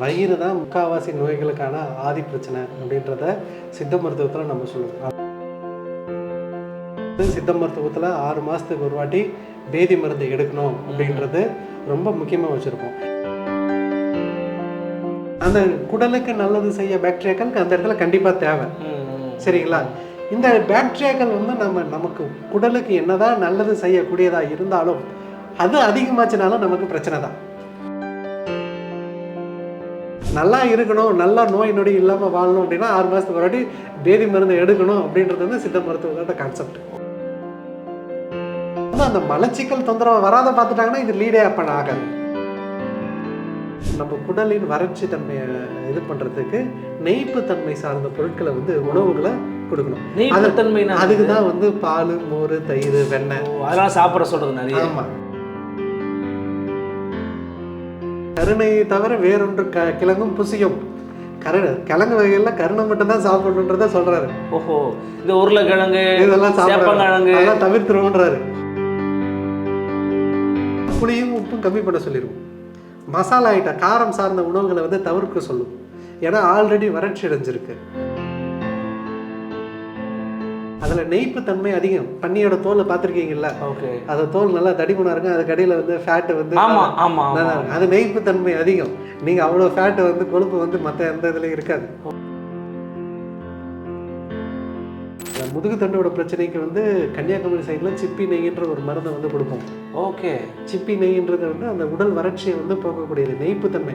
வயிறு தான் முக்காவாசி நோய்களுக்கான ஆதி பிரச்சனை அப்படின்றத சித்த மருத்துவத்தில் நம்ம சொல்லுவோம். சித்த மருத்துவத்தில் ஆறு மாதத்துக்கு ஒரு வாட்டி பேதி மருந்து எடுக்கணும் அப்படின்றது ரொம்ப முக்கியமாக வச்சுருப்போம். அந்த குடலுக்கு நல்லது செய்ய பாக்டீரியாக்கள் அந்த இடத்துல கண்டிப்பாக தேவை. சரிங்களா? இந்த பாக்டீரியாக்கள் வந்து நம்ம நமக்கு குடலுக்கு என்னதான் நல்லது செய்யக்கூடியதா இருந்தாலும் அது அதிகமாச்சுனாலும் நமக்கு பிரச்சனை தான். நல்லா இருக்கணும் நல்லா நோய் நொடி இல்லாமல் வாழணும் அப்படின்னா ஆறு மாதத்துக்கு வாட்டி பேதி மருந்து எடுக்கணும் அப்படின்றது வந்து சித்த மருத்துவத்தோட கான்செப்ட் அந்த மலச்சிக்கல் தொந்தரவு வராத பார்த்துட்டாங்கன்னா இது லீடே அப்ப ஆகாது. நம்ம குடலின் வறட்சி தன்மையை இது பண்றதுக்கு நெய்ப்பு தன்மை சார்ந்த பொருட்களை வந்து உணவுகளை கொடுக்கணும். அதுக்கு தான் வந்து பால் மோர் தயிர் வெண்ணெய். அதெல்லாம் சாப்பிட சொல்றது நிறைய. ஆமா. கருணை தவிர வேறொன்று க கிழங்கும் புசியும். கரு கிழங்கு வகைகளில் கருணை மட்டும்தான் சாப்பிடணுன்றத சொல்றாரு. ஓஹோ இந்த உருளைக்கிழங்கு இதெல்லாம் சாப்பிடணும் அதெல்லாம் தவிர்த்துருவோன்றாரு. புளியும் உப்பும் கம்மி பண்ண சொல்லிடுவோம் மசாலா ஐட்டம் காரம் சார்ந்த உணவுகளை வந்து தவிர்க்க சொல்லும். ஏன்னா ஆல்ரெடி வறட்சி அடைஞ்சிருக்கு. அதுல நெய்ப்பு தன்மை அதிகம். பன்னியோட தோலை பார்த்துருக்கீங்கல்ல? ஓகே. அது தோல் நல்லா தடிமனா இருக்கும் அதுக்கு அடியில வந்து ஃபேட் வந்து ஆமா ஆமா ஆமா நல்லா இருக்கும். அது நெய்ப்பு தன்மை அதிகம். நீங்க அவ்வளவு ஃபேட் வந்து கொழுப்பு வந்து மத்த எந்த இதுலயும் இருக்காது. முதுகு தண்டோட பிரச்சனைக்கு வந்து கன்னியாகுமரி சைடில் சிப்பி நெய்ன்ற ஒரு மருந்தை வந்து கொடுப்போம் ஓகே. சிப்பி நெய்ன்றது வந்து அந்த உடல் வறட்சியை வந்து போக்கக்கூடியது நெய்ப்பு தன்மை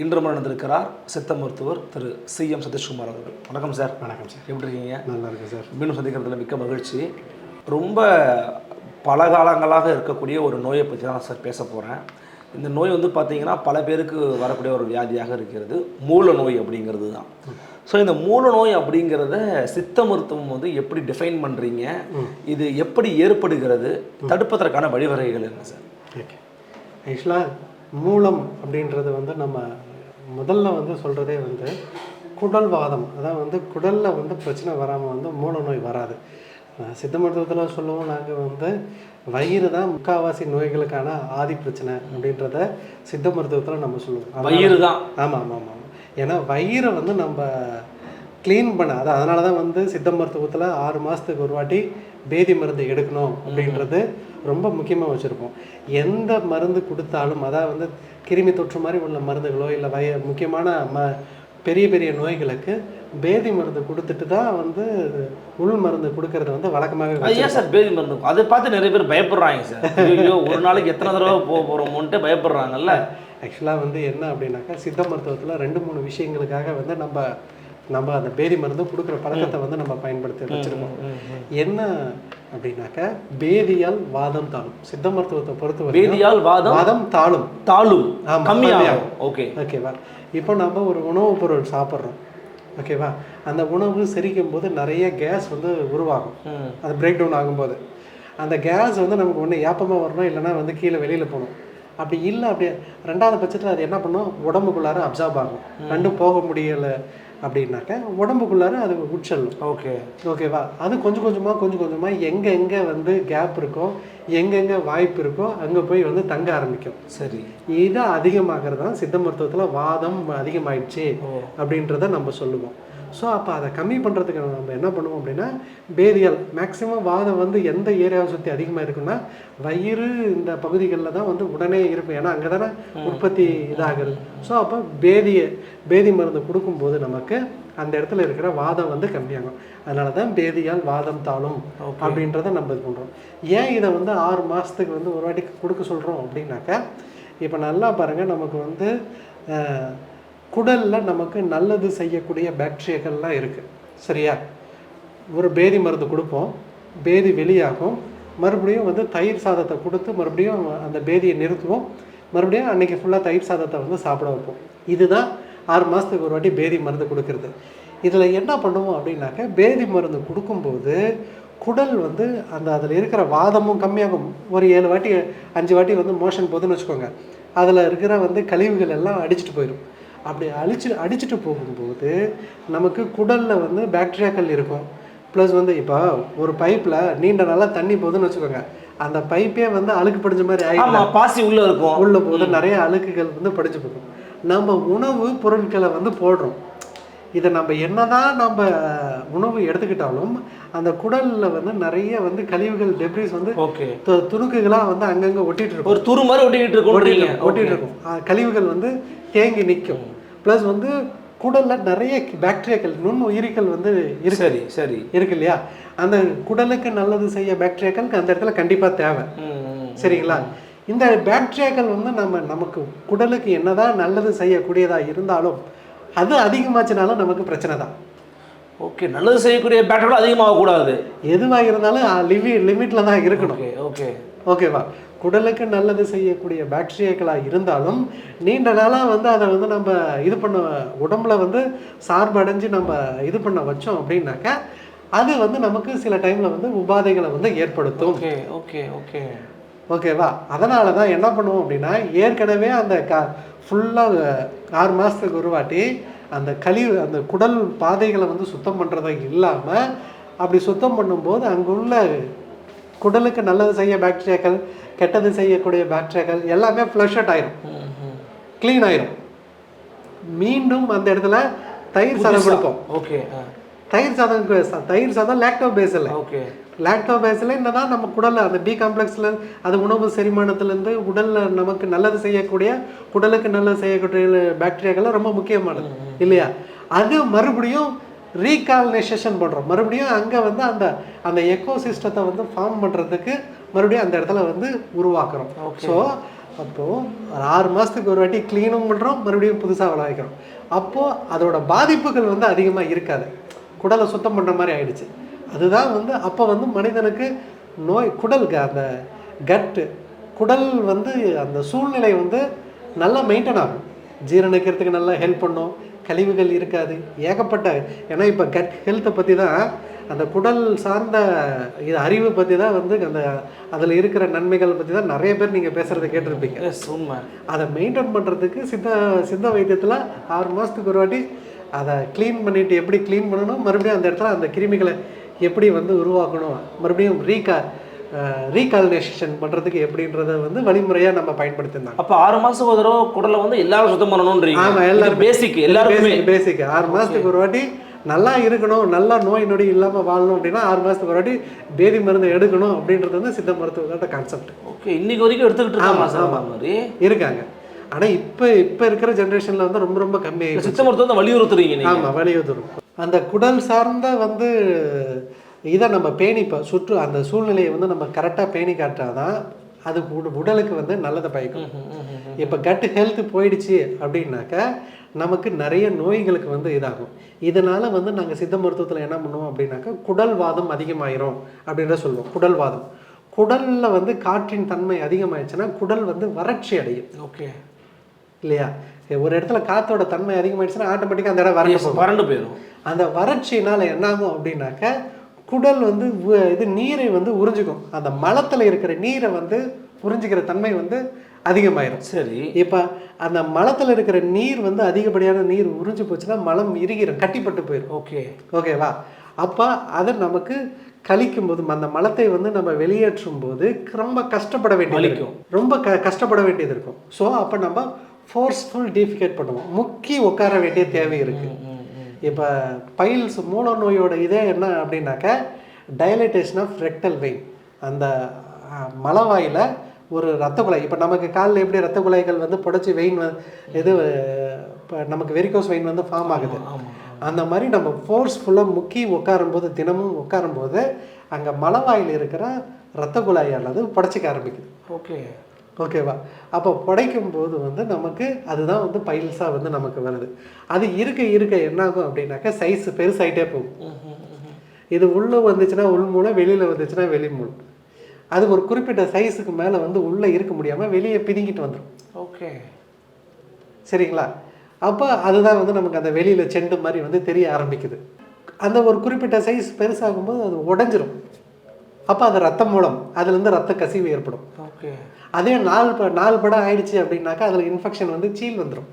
இன்று மறந்திருக்கிறார் சித்த மருத்துவர் திரு சி எம் சதீஷ்குமார் அவர்கள். வணக்கம் சார். வணக்கம் சார். எப்படி இருக்கீங்க? நல்லா இருக்கு சார். மீண்டும் சந்திக்கிறதுல மிக்க மகிழ்ச்சி. ரொம்ப பல காலங்களாக இருக்கக்கூடிய ஒரு நோயை பற்றி தான் சார் பேச போகிறேன் இந்த நோய் வந்து பார்த்தீங்கன்னா பல பேருக்கு வரக்கூடிய ஒரு வியாதியாக இருக்கிறது. மூல நோய் அப்படிங்கிறது தான். ஸோ இந்த மூல நோய் அப்படிங்கிறத சித்த மருத்துவம் வந்து எப்படி டிஃபைன் பண்ணுறீங்க இது எப்படி ஏற்படுகிறது? தடுப்பதற்கான வழிவகைகள் என்ன சார்? ஓகே. ஆக்சுவலாக மூலம் அப்படின்றது வந்து நம்ம முதல்ல வந்து சொல்கிறதே வந்து குடல் வாதம் அதான் வந்து குடலில் வந்து பிரச்சனை வராமல் வந்து மூல நோய் வராது சித்த மருத்துவத்தில் சொல்லுவோம் நாங்கள் வந்து வயிறு தான் முக்காவாசி நோய்களுக்கான ஆதி பிரச்சனை அப்படின்றத சித்த மருத்துவத்தில் நம்ம சொல்லுவோம். வயிறு தான். ஆமாம் ஆமாம் ஆமாம் ஏன்னா வயிறை வந்து நம்ம க்ளீன் பண்ண அது அதனால தான் வந்து சித்த மருத்துவத்தில் ஆறு மாதத்துக்கு ஒரு வாட்டி பேதி மருந்து எடுக்கணும் அப்படின்றது ரொம்ப முக்கியமாக வச்சுருப்போம். எந்த மருந்து கொடுத்தாலும் அதாவது வந்து கிருமி தொற்று மாதிரி உள்ள மருந்துகளோ இல்லை வய முக்கியமான ம பெரிய பெரிய நோய்களுக்கு பேதி மருந்து கொடுத்துட்டு தான் வந்து உள் மருந்து கொடுக்கறது வந்து வழக்கமாகவே ஏன் சார் பேதி மருந்து? அதை பார்த்து நிறைய பேர் பயப்படுறாங்க சார். ஐயோ ஒரு நாளைக்கு எத்தனை தடவை போக போகிறோமோன்ட்டு பயப்படுறாங்கல்ல. ஆக்சுவலாக வந்து என்ன அப்படின்னாக்கா சித்த மருத்துவத்தில் ரெண்டு மூணு விஷயங்களுக்காக வந்து நம்ம நம்ம அந்த பேதி மருந்து கொடுக்குற பழக்கத்தை வந்து நம்ம பயன்படுத்தி வச்சிருக்கோம். என்ன அப்படின்னாக்கா பேதியால் வாதம் தாழும். சித்த மருத்துவத்தை பொறுத்த வரைக்கும் பேதியால் வாதம் வாதம் தாழும். தாளும் ஆமா, கம்மியாகும். ஓகே. ஓகேவா? இப்போ நம்ம ஒரு உணவுப் பொருள் சாப்பிட்றோம். ஓகேவா? அந்த உணவு செரிக்கும் போது நிறைய கேஸ் வந்து உருவாகும். அது பிரேக் டவுன் ஆகும்போது. அந்த கேஸ் வந்து நமக்கு ஒன்று ஏப்பமாக வரணும் இல்லைன்னா வந்து கீழே வெளியில் போகணும். அப்படி இல்லை அப்படி ரெண்டாவது பட்சத்தில் அது என்ன பண்ணும்? உடம்புக்குள்ளார அப்சார்ப் ஆகும். ரெண்டும் போக முடியலை. அப்படின்னாக்க உடம்புக்குள்ளார அது உட்செல்லும். ஓகே. ஓகேவா? அது கொஞ்சம் கொஞ்சமாக கொஞ்சம் கொஞ்சமாக எங்கே எங்கே வந்து கேப் இருக்கோ எங்கெங்கே வாய்ப்பு இருக்கோ அங்கே போய் வந்து தங்க ஆரம்பிக்கும். சரி. இது அதிகமாகிறது தான் சித்த மருத்துவத்தில் வாதம் அதிகமாயிடுச்சு அப்படின்றத நம்ம சொல்லுவோம். ஸோ அப்போ அதை கம்மி பண்ணுறதுக்கு நம்ம என்ன பண்ணுவோம் அப்படின்னா பேதியல் மேக்ஸிமம் வாதம் வந்து எந்த ஏரியாவை சுற்றி அதிகமாக இருக்குன்னா வயிறு இந்த பகுதிகளில் தான் வந்து உடனே இருக்கும் ஏன்னா அங்கே தானே உற்பத்தி இதாகிறது ஸோ அப்போ பேதிய பேதி மருந்து கொடுக்கும்போது நமக்கு அந்த இடத்துல இருக்கிற வாதம் வந்து கம்மியாகும். அதனால தான் பேதியால் வாதம் தாளும் அப்படின்றத நம்ம இது பண்ணுறோம் ஏன் இதை வந்து ஆறு மாதத்துக்கு வந்து ஒரு வாட்டி கொடுக்க சொல்கிறோம் அப்படின்னாக்கா இப்போ நல்லா பாருங்கள் நமக்கு வந்து குடலில் நமக்கு நல்லது செய்யக்கூடிய பாக்டீரியாக்கள்லாம் இருக்குது சரியா? ஒரு பேதி மருந்து கொடுப்போம். பேதி வெளியாகும். மறுபடியும் வந்து தயிர் சாதத்தை கொடுத்து மறுபடியும் அந்த பேதியை நிறுத்துவோம். மறுபடியும் அன்னைக்கு ஃபுல்லாக தயிர் சாதத்தை வந்து சாப்பிட வைப்போம். இதுதான் ஆறு மாதத்துக்கு ஒரு வாட்டி பேதி மருந்து கொடுக்கறது. இதில் என்ன பண்ணுவோம் அப்படின்னாக்க பேதி மருந்து கொடுக்கும்போது குடல் வந்து அந்த அதில் இருக்கிற வாதமும் கம்மியாகும். ஒரு ஏழு வாட்டி அஞ்சு வாட்டி வந்து மோஷன் போகுதுன்னு வச்சுக்கோங்க. அதில் இருக்கிற வந்து கழிவுகள் எல்லாம் அடிச்சிட்டு போயிடும் அப்படி அழிச்சு அடிச்சிட்டு போகும்போது நமக்கு குடலில் வந்து பாக்டீரியாக்கள் இருக்கும். ப்ளஸ் வந்து இப்போ ஒரு பைப்பில் நீண்ட நாளாக தண்ணி போகுதுன்னு வச்சுக்கோங்க. அந்த பைப்பே வந்து அழுக்கு படிஞ்ச மாதிரி ஆகிடும் பாசி உள்ள இருக்கும். உள்ள போது நிறைய அழுக்குகள் வந்து படிச்சு போகும். நம்ம உணவு பொருட்களை வந்து போடுறோம். இதை நம்ம என்னதான் நம்ம உணவு எடுத்துக்கிட்டாலும் அந்த குடல்ல வந்து நிறைய வந்து கழிவுகள் டெப்ரிஸ் வந்து ஓகே. து- துணுக்குகளா வந்து அங்கங்க ஒட்டிட்டு இருக்கும். ஒரு துரு மாதிரி ஒட்டிக்கிட்டு ஒட்டிட்டு இருக்கும் ஒட்டிட்டு இருக்கும். கழிவுகள் வந்து தேங்கி நிற்கும் ப்ளஸ் வந்து குடல்ல நிறைய பாக்டீரியாக்கள் நுண் உயிரிகள் வந்து இருக்கு. சரி சரி. இருக்கு இல்லையா? அந்த குடலுக்கு நல்லது செய்ய பாக்டீரியாக்கள் அந்த இடத்துல கண்டிப்பா தேவை. சரிங்களா? இந்த பாக்டீரியாக்கள் வந்து நம்ம நமக்கு குடலுக்கு என்னதான் நல்லது செய்யக்கூடியதா இருந்தாலும் அது அதிகமாச்சுனாலும் நமக்கு பிரச்சனை தான். ஓகே நல்லது செய்யக்கூடிய பேட்டர்கள் அதிகமாக கூடாது எதுவாக இருந்தாலும் லிமி லிமிட்ல தான் இருக்கணும். Okay okay. ஓகேவா குடலுக்கு நல்லது செய்யக்கூடிய பாக்டீரியாக்களாக இருந்தாலும் நீண்ட நாளாக வந்து அதை வந்து நம்ம இது பண்ண உடம்புல வந்து சார்படைஞ்சு நம்ம இது பண்ண வச்சோம் அப்படின்னாக்கா அது வந்து நமக்கு சில டைமில் வந்து உபாதைகளை வந்து ஏற்படுத்தும். Okay okay okay. ஓகேவா அதனால தான் என்ன பண்ணுவோம் அப்படின்னா ஏற்கனவே அந்த க ஃபுல்லாக ஆறு மாதத்துக்கு ஒரு வாட்டி அந்த கழிவு அந்த குடல் பாதைகளை வந்து சுத்தம் பண்ணுறது இல்லாமல் அப்படி சுத்தம் பண்ணும்போது அங்குள்ள குடலுக்கு நல்லது செய்ய பாக்டீரியாக்கள் கெட்டது செய்யக்கூடிய பாக்டீரியாக்கள் எல்லாமே ஃப்ளஷ் அவுட் ஆயிரும். க்ளீன் ஆயிரும். மீண்டும் அந்த இடத்துல தயிர் சாதம் கொடுப்போம். ஓகே தயிர் சாதம் தயிர் சாதம் லேக்டோ பேஸில் ஓகே லாக்டோபேஸில் என்னன்னா நம்ம குடலில் அந்த பி காம்ப்ளெக்ஸில் அது உணவு செரிமானத்துலேருந்து உடலில் நமக்கு நல்லது செய்யக்கூடிய குடலுக்கு நல்லது செய்யக்கூடிய பாக்டீரியாக்கள்லாம் ரொம்ப முக்கியமானது இல்லையா? அது மறுபடியும் ரீகால்னைசேஷன் பண்ணுறோம் மறுபடியும் அங்கே வந்து அந்த அந்த எக்கோ சிஸ்டத்தை வந்து ஃபார்ம் பண்ணுறதுக்கு மறுபடியும் அந்த இடத்துல வந்து உருவாக்குறோம். ஸோ அப்போது ஒரு ஆறு மாதத்துக்கு ஒரு வாட்டி க்ளீனும் பண்ணுறோம் மறுபடியும் புதுசாக வளர்க்கிறோம் அப்போது அதோட பாதிப்புகள் வந்து அதிகமாக இருக்காது. குடலை சுத்தம் பண்ணுற மாதிரி ஆயிடுச்சு. அதுதான் வந்து அப்போ வந்து மனிதனுக்கு நோய் குடல் க- அந்த கட்டு குடல் வந்து அந்த சூழ்நிலை வந்து நல்லா மெயின்டைன் ஆகும். ஜீரணிக்கிறதுக்கு நல்லா ஹெல்ப் பண்ணும். கழிவுகள் இருக்காது. ஏகப்பட்ட ஏன்னா இப்போ கட் ஹெல்த்தை பற்றி தான் அந்த குடல் சார்ந்த இது அறிவு பற்றி தான் வந்து அந்த அதில் இருக்கிற நன்மைகள் பற்றி தான் நிறைய பேர் நீங்கள் பேசுகிறத கேட்டிருப்பீங்க. உண்மை அதை மெயின்டைன் பண்ணுறதுக்கு சித்த சித்த வைத்தியத்தில் ஆறு மாதத்துக்கு ஒரு வாட்டி அதை க்ளீன் பண்ணிட்டு எப்படி க்ளீன் பண்ணணும் மறுபடியும் அந்த இடத்துல அந்த கிருமிகளை எப்படி வந்து உருவாக்கணும்? மறுபடியும் ரீகா ரீகால்னேஷன் பண்ணுறதுக்கு எப்படின்றத வந்து வழிமுறையாக நம்ம பயன்படுத்தியிருந்தாங்க அப்போ ஆறு மாசம் ஒரு தடவை குடலை வந்து எல்லாரும் சுத்தம் பண்ணணும்ன்றீங்க. ஆமா, எல்லாரும். பேசிக் எல்லாருக்குமே. பேசிக் ஆறு மாதத்துக்கு ஒரு வாட்டி நல்லா இருக்கணும் நல்லா நோய் நொடி இல்லாமல் வாழணும் அப்படின்னா ஆறு மாதத்துக்கு ஒரு வாட்டி பேதி மருந்து எடுக்கணும் அப்படின்றது வந்து சித்த மருத்துவத்தோட கான்செப்ட் ஓகே இன்னைக்கு வரைக்கும் எடுத்துக்கிட்டு ஆமா, இருக்காங்க சார் ஆமா. அந்த மாதிரி? இருக்காங்க. ஆனால் இப்போ இப்போ இருக்கிற ஜென்ரேஷனில் வந்து ரொம்ப ரொம்ப கம்மி சித்த மருத்துவத்தை வலியுறுத்துறீங்க ஆமாம் வலியுறுத்தும் அந்த குடல் சார்ந்த வந்து இதை நம்ம பேணி இப்போ சுற்று அந்த சூழ்நிலையை வந்து நம்ம கரெக்டாக பேணி காட்டாதான் அது உட- உடலுக்கு வந்து நல்லதை பயக்கும். இப்போ கட் ஹெல்த் போயிடுச்சு அப்படின்னாக்கா நமக்கு நிறைய நோய்களுக்கு வந்து இதாகும். இதனால வந்து நாங்கள் சித்த மருத்துவத்தில் என்ன பண்ணுவோம் அப்படின்னாக்கா குடல் வாதம் அதிகமாயிரும் அப்படின்ற சொல்லுவோம். குடல் வாதம். குடலில் வந்து காற்றின் தன்மை அதிகமாயிடுச்சுன்னா குடல் வந்து வறட்சி அடையும். ஓகே. இல்லையா? ஒரு இடத்துல காத்தோட தன்மை அதிகமாயிடுச்சுன்னா ஆட்டோமேட்டிக்காக அந்த இடம் வறண்டு வறண்டு போயிடும் அந்த வறட்சியினால என்ன ஆகும் அப்படின்னாக்க குடல் வந்து இது நீரை வந்து உறிஞ்சிக்கும். அந்த மலத்தில் இருக்கிற நீரை வந்து உறிஞ்சிக்கிற தன்மை வந்து அதிகமாயிரும். சரி. இப்போ அந்த மலத்தில் இருக்கிற நீர் வந்து அதிகப்படியான நீர் உறிஞ்சு போச்சுன்னா மலம் இறுகிரும் கட்டிப்பட்டு போயிடும் ஓகே. ஓகேவா அப்போ அது நமக்கு கழிக்கும் போது அந்த மலத்தை வந்து நம்ம வெளியேற்றும் போது ரொம்ப கஷ்டப்பட வேண்டியது. இருக்கும். ரொம்ப க கஷ்டப்பட வேண்டியது இருக்கும். ஸோ அப்போ நம்ம ஃபோர்ஸ்ஃபுல் டிஃபிகேட் பண்ணுவோம். முக்கி உட்கார வேண்டிய தேவை இருக்குது இப்போ பைல்ஸ் மூல நோயோட இதே என்ன அப்படின்னாக்கா டயலைட்டேஷன் ஆஃப் ரெக்டல் வெயின் அந்த மலவாயில ஒரு ரத்த குழாய் இப்போ நமக்கு காலில் எப்படி ரத்த குழாய்கள் வந்து புடைச்சி வெயின் இது இப்போ நமக்கு வெரிகோஸ் வெயின் வந்து ஃபார்ம் ஆகுது. அந்த மாதிரி நம்ம ஃபோர்ஸ்ஃபுல்லாக முக்கி உட்காரும்போது தினமும் உட்காரும்போது அங்கே மலவாயில் இருக்கிற ரத்த குழாயானது புடைச்சிக்க ஆரம்பிக்குது. ஓகே. ஓகேவா? அப்போ புடைக்கும் போது வந்து நமக்கு அதுதான் வந்து பைல்ஸாக வந்து நமக்கு வருது. அது இருக்க இருக்க என்னாகும் அப்படின்னாக்கா சைஸ் பெருசாயிட்டே போகும். இது உள்ளே வந்துச்சுன்னா உள் மூளை வெளியில் வந்துச்சுன்னா வெளி மூளை அது ஒரு குறிப்பிட்ட சைஸுக்கு மேலே வந்து உள்ளே இருக்க முடியாமல் வெளியே பிதுங்கிட்டு வந்துடும் ஓகே. சரிங்களா? அப்போ அதுதான் வந்து நமக்கு அந்த வெளியில் செண்டு மாதிரி வந்து தெரிய ஆரம்பிக்குது. அந்த ஒரு குறிப்பிட்ட சைஸ் பெருசாகும்போது அது உடஞ்சிரும். அப்போ அது ரத்த மூலம் அதுலேருந்து ரத்த கசிவு ஏற்படும். ஓகே அதே நாலு ப நாலு படம் ஆயிடுச்சு அப்படின்னாக்கா அதில் இன்ஃபெக்ஷன் வந்து சீல் வந்துடும்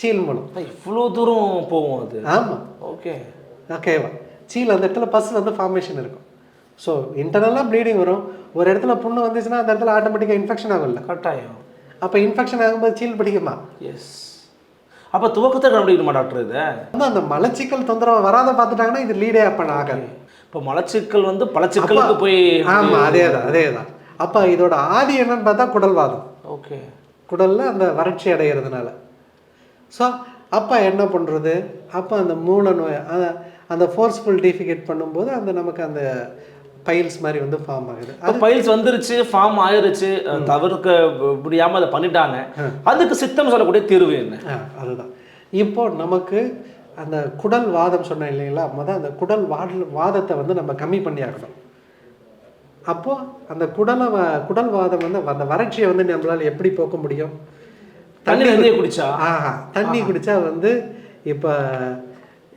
சீல் மூலம். இவ்வளோ தூரம் போகும் அது? ஆமாம் ஓகே ஓகேவா சீல் அந்த இடத்துல பஸ் வந்து ஃபார்மேஷன் இருக்கும். ஸோ இன்டர்னலாக ப்ளீடிங் வரும். ஒரு இடத்துல புண்ணு வந்துச்சுன்னா அந்த இடத்துல ஆட்டோமேட்டிக்காக இன்ஃபெக்ஷன் ஆகும்ல. கட்டாயம். அப்போ இன்ஃபெக்ஷன் ஆகும்போது சீல் பிடிக்குமா? எஸ் அப்போ துவக்கத்தை கண்டுபிடிக்கணுமா டாக்டர் இதை? அந்த மலச்சிக்கல் தொந்தரவு வராத பார்த்துட்டாங்கன்னா இது லீடே அப்போ ஆகாது. இப்போ மலச்சிக்கல் வந்து பல சிக்கலுக்கு போய் ஆமாம் அதே தான் அதே தான் அப்போ இதோட ஆதி என்னன்னு பார்த்தா குடல்வாதம். ஓகே. குடலில் அந்த வறட்சி அடைகிறதுனால ஸோ அப்போ என்ன பண்ணுறது அப்போ அந்த மூல நோய் அந்த ஃபோர்ஸ்ஃபுல் டிஃபிகேட் பண்ணும்போது அந்த நமக்கு அந்த பைல்ஸ் மாதிரி வந்து ஃபார்ம் ஆகுது. இப்போ பைல்ஸ் வந்துருச்சு ஃபார்ம் ஆயிருச்சு தவிர்க்க முடியாம அதை பண்ணிட்டாங்க. அதுக்கு சித்தம் சொல்லக்கூடிய தீர்வு என்ன? அதுதான். இப்போ நமக்கு அந்த குடல் வாதம் சொன்னேன் இல்லைங்களா? முத அந்த குடல் வாட வாதத்தை வந்து நம்ம கம்மி பண்ணி ஆகணும். அப்போ அந்த குடலை வ- குடல் வாதம் வந்து அந்த வறட்சியை வந்து நம்மளால எப்படி போக்க முடியும்? தண்ணி குடிச்சா? ஆஹா. தண்ணி குடிச்சா வந்து இப்போ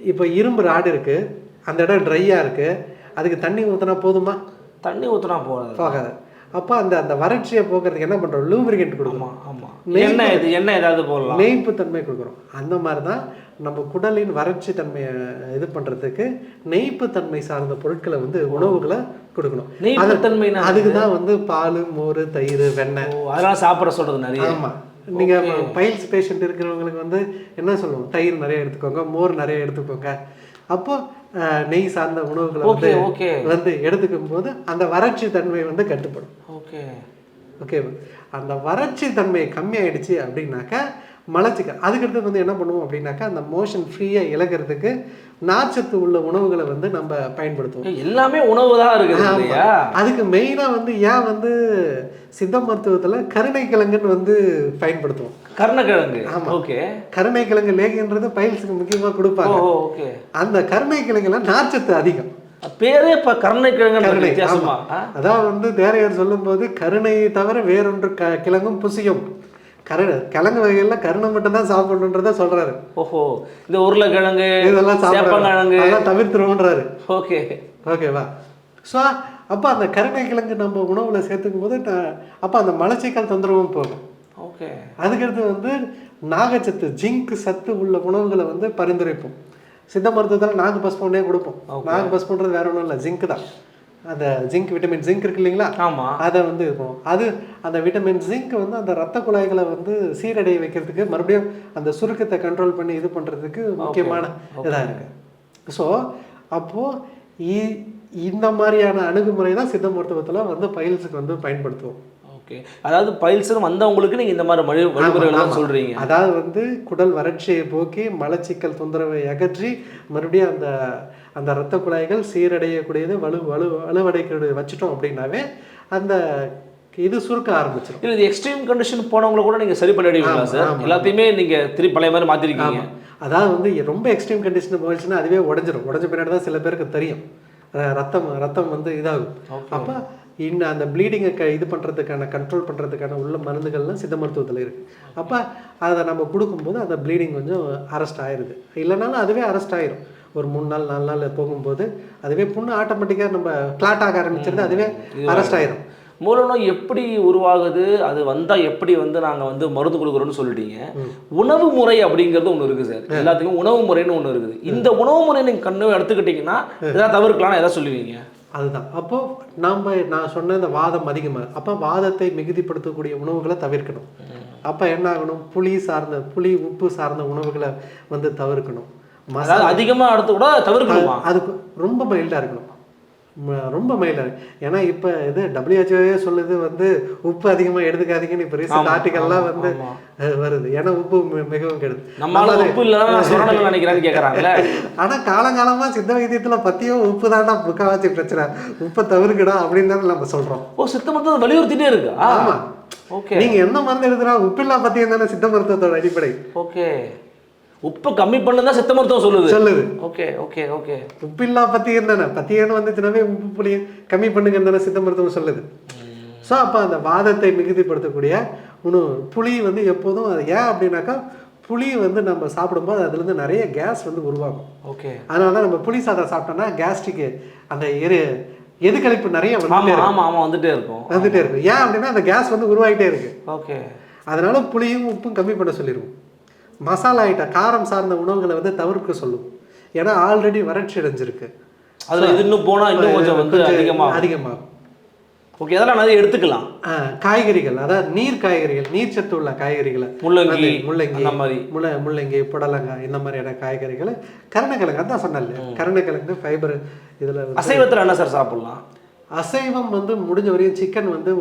இப்போ இரும்பு ராடு இருக்கு. அந்த இடம் ட்ரையாக இருக்கு. அதுக்கு தண்ணி ஊற்றினா போதுமா? தண்ணி ஊத்துனா போகாது. போகாது. அப்போ அந்த அந்த வறட்சியை போக்குறதுக்கு என்ன பண்ணுறோம் லூப்ரிகன்ட் கொடுக்கணும் ஆமா எண்ணெய் இது? எண்ணெய் ஏதாவது போடலாம்? நெய்ப்பு தன்மை கொடுக்குறோம். அந்த மாதிரி தான் நம்ம குடலின் வறட்சி தன்மையை இது பண்ணுறதுக்கு நெய்ப்பு தன்மை சார்ந்த பொருட்களை வந்து உணவுகளை கொடுக்கணும். நெய்ப்புத்தன்மைனா அதுக்கு தான் வந்து பால் மோர் தயிர் வெண்ணெய். அதெல்லாம் சாப்பிட சொல்றது நிறைய. ஆமாம் நீங்கள் பைல்ஸ் பேஷண்ட் இருக்கிறவங்களுக்கு வந்து என்ன சொல்லுவோம்? தயிர் நிறைய எடுத்துக்கோங்க மோர் நிறைய எடுத்துக்கோங்க. அப்போ அஹ், நெய் சார்ந்த உணவுகளை வந்து வந்து எடுத்துக்கும் போது அந்த வறட்சி தன்மை வந்து கட்டுப்படும். ஓகே. ஓகேவா அந்த வறட்சி தன்மை கம்மியாயிடுச்சு அப்படின்னாக்கா மலச்சிக்கல். அதுக்கடுத்து வந்து என்ன பண்ணுவோம் அப்படின்னாக்கா அந்த மோஷன் ஃப்ரீயாக இழக்கிறதுக்கு நார்ச்சத்து உள்ள உணவுகளை வந்து நம்ம பயன்படுத்துவோம். எல்லாமே உணவு தான் இருக்குது அதுக்கு மெயினாக வந்து ஏன் வந்து சித்த மருத்துவத்தில் கருணை கிழங்குன்னு வந்து பயன்படுத்துவோம். கருணக்கிழங்கு. ஓகே கருணை கிழங்கு லேகின்றது பயில்ஸுக்கு முக்கியமாக கொடுப்பாங்க. ஓகே அந்த கருணை கிழங்குல நார்ச்சத்து அதிகம். பேரே இப்ப கருணக்கிழங்கு கருணை வித்தியாசமா? ஆமா. அதான் வந்து தேரையர் சொல்லும்போது கருணையை தவிர வேறொன்று க கிழங்கும் புசியும். கரு கிழங்கு வகைகளில் கருணை மட்டும்தான் சாப்பிடணுன்றத சொல்றாரு. ஓஹோ இந்த உருளைக்கிழங்கு இதெல்லாம் சாப்பிடணும் அதெல்லாம் தவிர்த்துருவோன்றாரு. ஓகே ஓகேவா ஸோ அப்போ அந்த கருணை கிழங்கு நம்ம உணவில் சேர்த்துக்கும் போது அப்போ அந்த மலச்சிக்கல் தொந்தரவும் போகும். ஓகே. அதுக்கடுத்து வந்து நாகச்சத்து ஜிங்க் சத்து உள்ள உணவுகளை வந்து பரிந்துரைப்போம். சித்த மருத்துவத்தில் நாகு பஸ்போண்டே கொடுப்போம். நாகு பஸ்போன்றது வேற ஒன்றும் இல்லை ஜிங்க் தான். அந்த ஜிங்க் விட்டமின் ஜிங்க் இருக்கு இல்லைங்களா? ஆமா. அதை வந்து இருக்கும் அது அந்த விட்டமின் ஜிங்க் வந்து அந்த ரத்த குழாய்களை வந்து சீரடைய வைக்கிறதுக்கு மறுபடியும் அந்த சுருக்கத்தை கண்ட்ரோல் பண்ணி இது பண்ணுறதுக்கு முக்கியமான இதாக இருக்கு. ஸோ அப்போது இந்த மாதிரியான அணுகுமுறை தான் சித்த மருத்துவத்தில் வந்து பயில்ஸுக்கு வந்து பயன்படுத்துவோம். ஓகே அதாவது பைல்ஸ்னு வந்தவங்களுக்கு நீங்க இந்த மாதிரி வழி வழிமுறைகள் தான் சொல்றீங்க. அதாவது வந்து குடல் வறட்சியை போக்கி மலச்சிக்கல் தொந்தரவை அகற்றி மறுபடியும் அந்த அந்த இரத்த குழாய்கள் சீரடையக்கூடியது வலு வலு வலுவடைக்கிறது வச்சுட்டோம் அப்படின்னாவே அந்த இது சுருக்க ஆரம்பிச்சிடும் இல்ல இது எக்ஸ்ட்ரீம் கண்டிஷன் போனவங்களை கூட நீங்க சரி பண்ணிடுவீங்களா சார் எல்லாத்தையுமே நீங்க திருப்பி பழைய மாதிரி மாத்திருக்கீங்க. அதாவது வந்து ரொம்ப எக்ஸ்ட்ரீம் கண்டிஷன் போயிடுச்சுன்னா அதுவே உடஞ்சிரும். உடஞ்ச பின்னாடி தான் சில பேருக்கு தெரியும். ரத்தம் ரத்தம் வந்து இதாகும். அப்போ இன்னும் அந்த ப்ளீடிங்கை க இது பண்ணுறதுக்கான கண்ட்ரோல் பண்ணுறதுக்கான உள்ள மருந்துகள்லாம் சித்த மருத்துவத்தில் இருக்குது அப்போ அதை நம்ம கொடுக்கும்போது அந்த ப்ளீடிங் கொஞ்சம் அரெஸ்ட் ஆயிடுது இல்லைனாலும் அதுவே அரெஸ்ட் ஆயிரும். ஒரு மூணு நாள் நாலு நாள் போகும்போது அதுவே புண்ணு ஆட்டோமேட்டிக்காக நம்ம கிளாட் ஆக ஆரம்பிச்சிருது அதுவே அரெஸ்ட் ஆயிரும். மூலநோய் எப்படி உருவாகுது அது வந்தா எப்படி வந்து நாங்க வந்து மருந்து கொடுக்குறோம்னு சொல்லிட்டீங்க. உணவு முறை அப்படிங்கிறது ஒண்ணு இருக்கு சார். எல்லாத்துக்கும் உணவு முறைன்னு ஒண்ணு இருக்குது. இந்த உணவு முறை நீங்க கண்ணு எடுத்துக்கிட்டீங்கன்னா இதெல்லாம் தவிர்க்கலாம் எதாவது சொல்லுவீங்க? அதுதான். அப்போ நாம் நான் சொன்ன இந்த வாதம் அதிகமாக அப்போ வாதத்தை மிகுதிப்படுத்தக்கூடிய உணவுகளை தவிர்க்கணும். அப்போ என்ன ஆகணும் புளி சார்ந்த புளி உப்பு சார்ந்த உணவுகளை வந்து தவிர்க்கணும். மசாலா அதாவது அதிகமா எடுத்து கூட தவிர்க்கணுமா? அதுக்கு ரொம்ப மைல்டாக இருக்கணும். ரொம்ப இருக்கு. ஏன்னா இப்போ இது டபிள்யூஹெச்ஓவே சொல்லுது வந்து உப்பு அதிகமாக எடுத்துக்காதீங்கன்னு இப்போ ரீசெண்ட் ஆர்டிகல்லாம் வந்து வருது. ஏன்னா உப்பு மிகவும் கெடுது. நம்மளால உப்பு சுரணங்கள் நினைக்கிறான்னு கேக்குறாங்கல்ல. ஆனா காலங்காலமா சித்த வைத்தியத்துல பத்தியும் உப்பு தான்டா முக்காவாசி பிரச்சனை. உப்பை தவிர்க்கடா அப்படின்னு தானே நம்ம சொல்றோம். ஓ சித்த மருத்துவம் வலியுறுத்திட்டே இருக்கு? ஆமா. ஓகே. நீங்க என்ன மருந்து எடுத்துனா உப்பில்லா பத்தியம் தானே சித்த மருத்துவத்தோட அடிப்படை. ஓகே. உப்பு கம்மி பண்ணுதான் சித்த மருத்துவம் சொல்லுது. சொல்லுது. Okay okay okay. உப்பில்லா பத்தியம் தானே? பத்தியம்னு வந்துச்சுனாவே உப்பு புளிய கம்மி பண்ணுங்க தானே சித்த மருத்துவம் சொல்லுது. ஸோ அப்போ அந்த வாதத்தை மிகுதிப்படுத்தக்கூடிய உணவு புளி வந்து எப்போதும் அது ஏன் அப்படின்னாக்கா புளி வந்து நம்ம சாப்பிடும்போது அதுலேருந்து நிறைய கேஸ் வந்து உருவாகும். ஓகே. அதனால தான் நம்ம புளி சாதம் சாப்பிட்டோம்னா கேஸ்ட்ரிக்கு அந்த எரு எதுக்கழிப்பு நிறைய வந்துட்டே ஆமா இருக்கு ஆமா ஆமா வந்துட்டே இருக்கும். வந்துட்டே இருக்கு ஏன் அப்படின்னா அந்த கேஸ் வந்து உருவாகிட்டே இருக்கு. ஓகே. அதனால புளியும் உப்பும் கம்மி பண்ண சொல்லிடுவோம் மசாலா ஐட்டம் காரம் சார்ந்த உணவுகளை வந்து தவிர்க்க சொல்லும். ஏன்னா ஆல்ரெடி வறட்சி அடைஞ்சிருக்கு. அதுல இது இன்னும் போனா இன்னும் கொஞ்சம் வந்து அதிகமாகும். அதிகமாகும். ஓகே அதெல்லாம் நிறைய எடுத்துக்கலாம். காய்கறிகள் அதாவது நீர் காய்கறிகள் நீர் சத்து உள்ள காய்கறிகளை முள்ளங்கி, முள்ளங்கி அந்த மாதிரி. முள்ள முள்ளங்கி புடலங்காய் இந்த மாதிரியான காய்கறிகளை கருணைக்கிழங்கு அதான் சொன்னேன்ல கருணைக்கிழங்கு ஃபைபர் இதில் அசைவத்துல என்ன சார் சாப்பிடலாம்? அசைவம் வந்து முடிஞ்ச வரையும் சிக்கன் வந்து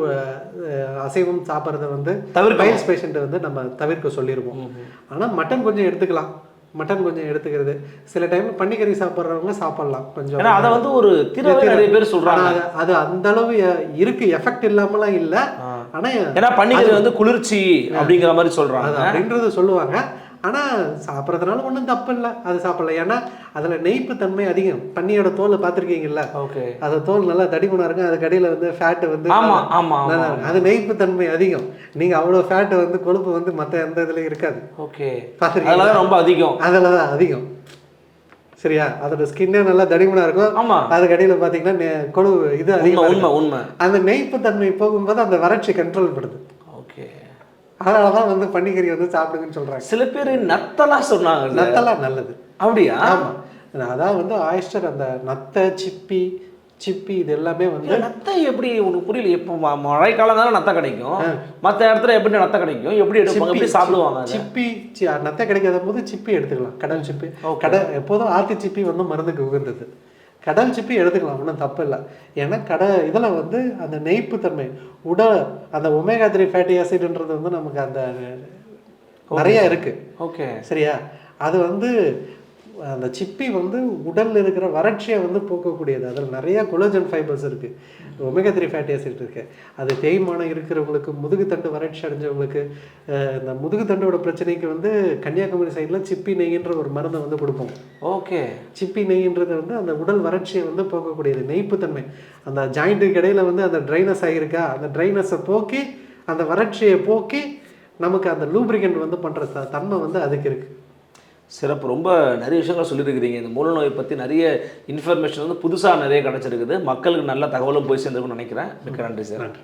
அசைவம் சாப்பிட்றத வந்து தவிர்க்கணும். பைல்ஸ் பேஷண்ட்டை வந்து நம்ம தவிர்க்க சொல்லிடுவோம் ஆனால் மட்டன் கொஞ்சம் எடுத்துக்கலாம். மட்டன் கொஞ்சம் எடுத்துக்கிறது. சில டைம் பன்னிக்கறி சாப்பிட்றவங்க சாப்பிடலாம். கொஞ்சம் அதை வந்து ஒரு நிறைய பேர் சொல்றாங்க. அது- அந்த அளவு இருக்கு. எஃபெக்ட் இல்லாமலாம் இல்ல. ஆனா ஏன்னா பன்னிக்கறி வந்து குளிர்ச்சி அப்படிங்கிற மாதிரி சொல்றாங்க. அப்படின்றது சொல்லுவாங்க. ஆனா சாப்பிட்றதுனால ஒண்ணும் தப்பு இல்லை. அது சாப்பிடலாம் ஏன்னா அதுல நெய்ப்பு தன்மை அதிகம். பன்னியோட தோலை பார்த்துருக்கீங்கல்ல? ஓகே. அது தோல் நல்லா தடிமனா இருக்கும். அது கடையில வந்து ஃபேட் வந்து. அது நெய்ப்பு தன்மை அதிகம். நீங்க அவ்வளவு ஃபேட் வந்து கொழுப்பு வந்து மத்த எந்த இதுலயும் இருக்காது. ஓகே. பார்த்திருக்கீங்களா? அதெல்லாம் ரொம்ப அதிகம். அதில் தான் அதிகம். சரியா? அதோட ஸ்கின்னே நல்லா தடிமனா இருக்கும். ஆமா. அது கடையில பாத்தீங்கன்னா நெ- கொழுவு இது உண்மை அதிகமா உண்மை உண்மை. அந்த நெய்ப்பு தன்மை போகும்போது அந்த வறட்சி கண்ட்ரோல் படுது. அதனால தான் வந்து பன்னிக்கறி வந்து சாப்பிடுங்கன்னு சொல்றாங்க. சில பேர் நத்தலாம் சொன்னாங்க. நத்தெல்லாம் நல்லது. அப்படியா? ஆமா. அதான் வந்து ஆயிஸ்டர் அந்த நத்தை சிப்பி சிப்பி இது எல்லாமே வந்து நத்தை எப்படி உனக்கு புரியல? இப்போ ம- மழைக்காலம் தானே நத்தை கிடைக்கும். மத்த இடத்துல எப்படி நத்தை கிடைக்கும்? எப்படி எடுப்பாங்க? எப்படி சாப்பிடுவாங்க? சிப்பி நத்தை கிடைக்காத போது சிப்பி எடுத்துக்கலாம். கடல் சிப்பி. கடல் எப்போதும் ஆத்து சிப்பி வந்து மருந்துக்கு உகந்தது. கடல் சிப்பி எடுத்துக்கலாம் ஒன்றும் தப்பு இல்லை. ஏன்னா கடை இதில் வந்து அந்த நெய்ப்பு தன்மை உடல் அந்த ஒமேகா த்ரீ ஃபேட்டி ஆசிட்ன்றது வந்து நமக்கு அந்த நிறைய இருக்கு. ஓகே சரியா? அது வந்து அந்த சிப்பி வந்து உடல்ல இருக்கிற வறட்சியை வந்து போக்கக்கூடியது. அதில் நிறைய கொலோஜன் ஃபைபர்ஸ் இருக்கு. ஒமேகா த்ரீ ஃபேட்டி ஆசிட் இருக்கு. அது தேய்மானம் இருக்கிறவங்களுக்கு முதுகுத்தண்டு வறட்சி அடைஞ்சவங்களுக்கு இந்த முதுகுத்தண்டோட பிரச்சனைக்கு வந்து கன்னியாகுமரி சைடில் சிப்பி நெய்ன்ற ஒரு மருந்தை வந்து கொடுப்போம். ஓகே. சிப்பி நெய்ன்றது வந்து அந்த உடல் வறட்சியை வந்து போக்கக்கூடியது. நெய்ப்புத்தன்மை அந்த ஜாயிண்ட்டுக்கு இடையில வந்து அந்த ட்ரைனஸ் ஆகிருக்கா அந்த ட்ரைனஸை போக்கி அந்த வறட்சியை போக்கி நமக்கு அந்த லூப்ரிகண்ட் வந்து பண்ணுற தன்மை வந்து அதுக்கு இருக்குது சிறப்பு. ரொம்ப நிறைய விஷயங்கள் சொல்லியிருக்கிறீங்க. இந்த மூல நோயை பற்றி நிறைய இன்ஃபர்மேஷன் வந்து புதுசாக நிறைய கிடச்சிருக்குது. மக்களுக்கு நல்ல தகவலும் போய் சேர்ந்துருக்குன்னு நினைக்கிறேன். மிக்க நன்றி சார். நன்றி.